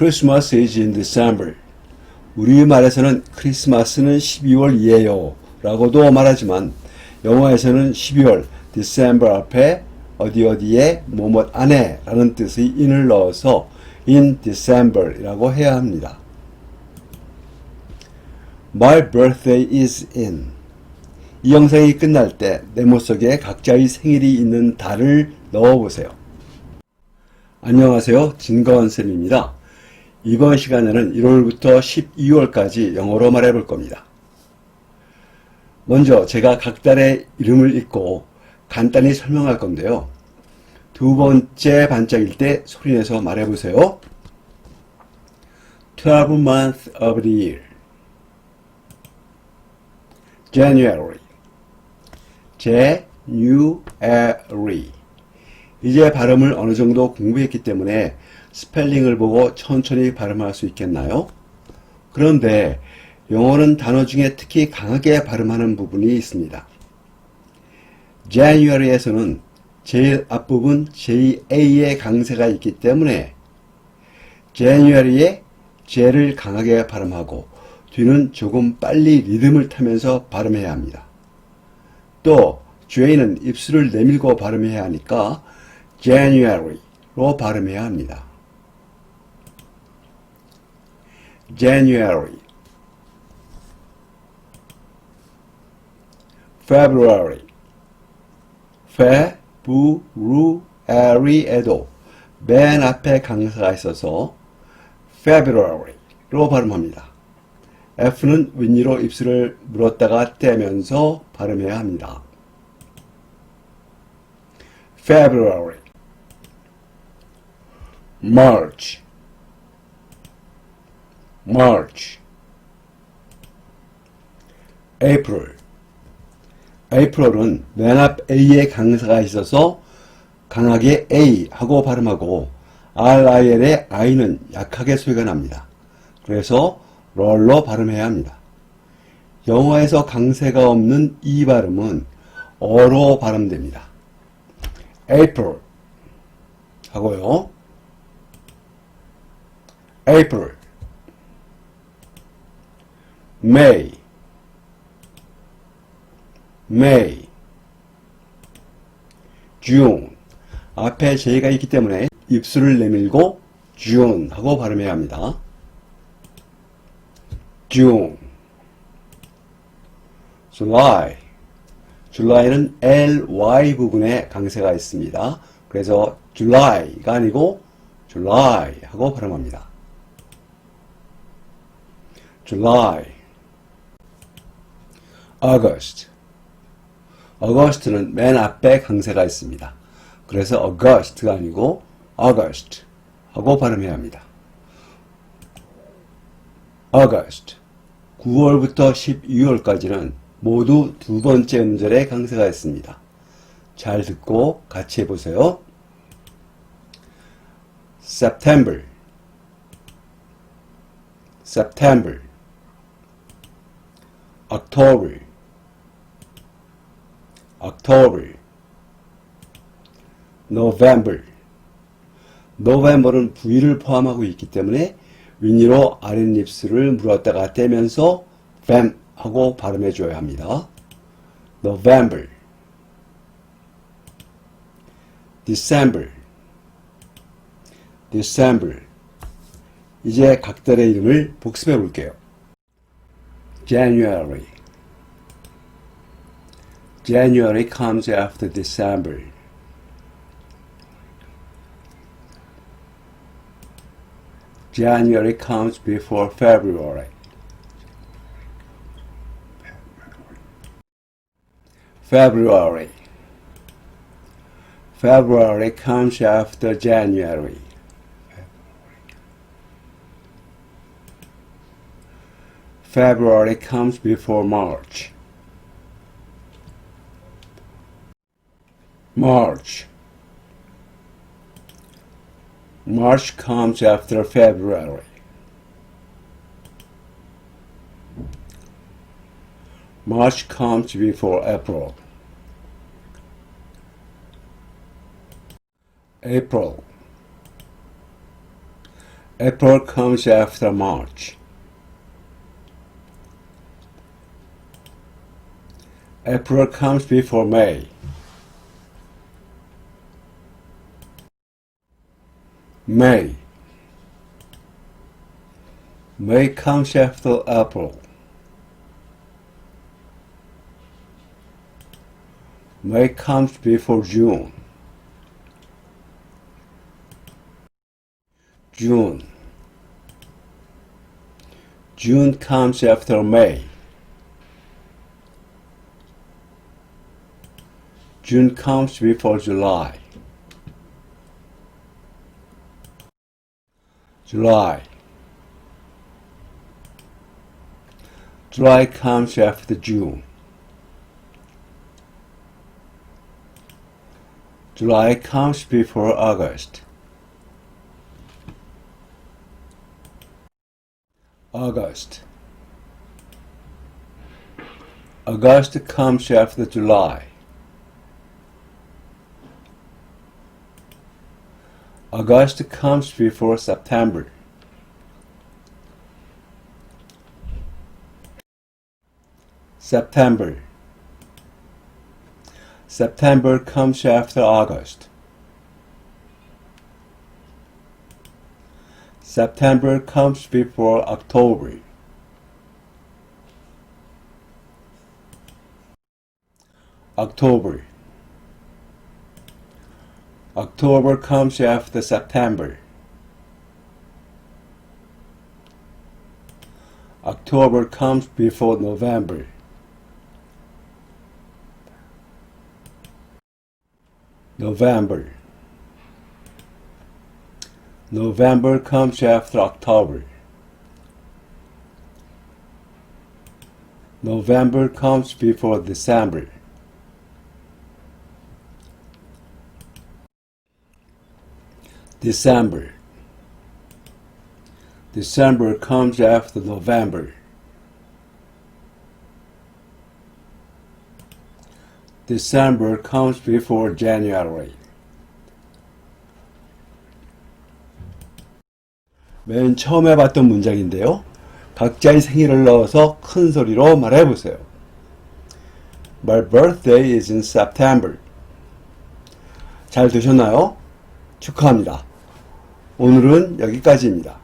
Christmas is in December. 우리말에서는 크리스마스는 12월이에요. 라고도 말하지만 영어에서는 12월, December 앞에 어디 어디에 뭐뭐 안에 라는 뜻의 in을 넣어서 in December 이라고 해야 합니다. My birthday is in. 이 영상이 끝날 때 네모 속에 각자의 생일이 있는 달을 넣어보세요. 안녕하세요. 진거원 쌤입니다. 이번 시간에는 1월부터 12월까지 영어로 말해 볼 겁니다. 먼저 제가 각 달의 이름을 읽고 간단히 설명할 건데요. 두 번째 반짝일 때 소리내서 말해 보세요. 12 month of the year. January. January. 이제 발음을 어느 정도 공부했기 때문에 스펠링을 보고 천천히 발음할 수 있겠나요? 그런데 영어는 단어 중에 특히 강하게 발음하는 부분이 있습니다. January에서는 제일 앞부분 JA의 강세가 있기 때문에 January에 J를 강하게 발음하고 뒤는 조금 빨리 리듬을 타면서 발음해야 합니다. 또 J는 입술을 내밀고 발음해야 하니까 January로 발음해야 합니다. January, February, February에도 맨 앞에 강사가 있어서 February로 발음합니다. F는 윗니로 입술을 물었다가 떼면서 발음해야 합니다. February, March, March, April. April은 맨 앞 A에 강사가 있어서 강하게 A 하고 발음하고 RIL의 I는 약하게 소리가 납니다. 그래서 롤로 발음해야 합니다. 영어에서 강세가 없는 이 발음은 어로 발음됩니다. April 하고요. April May May June 앞에 J가 있기 때문에 입술을 내밀고 June 하고 발음해야 합니다. June July July는 ly 부분에 강세가 있습니다. 그래서 July가 아니고 July 하고 발음합니다. July August August는 맨 앞에 강세가 있습니다. 그래서 August가 아니고 August 하고 발음해야 합니다. August 9월부터 12월까지는 모두 두 번째 음절에 강세가 있습니다. 잘 듣고 같이 해보세요. September September October October November November은 V를 포함하고 있기 때문에 윗니로 아랫입술을 물었다가 떼면서 fam 하고 발음해 줘야 합니다. November December December 이제 각 달의 이름을 복습해 볼게요. January January comes after December. January comes before February. February. February comes after January. February comes before March. March. March comes after February. March comes before April. April. April comes after March. April comes before May. May. May comes after April. May comes before June. June. June comes after May. June comes before July. July. July comes after June. July comes before August. August. August comes after July. August comes before September. September. September comes after August. September comes before October. October. October comes after September. October comes before November. November. November comes after October. November comes before December. December. December comes after November. December comes before January. 맨 처음에 봤던 문장인데요. 각자의 생일을 넣어서 큰 소리로 말해 보세요. My birthday is in September. 잘 되셨나요? 축하합니다. 오늘은 여기까지입니다.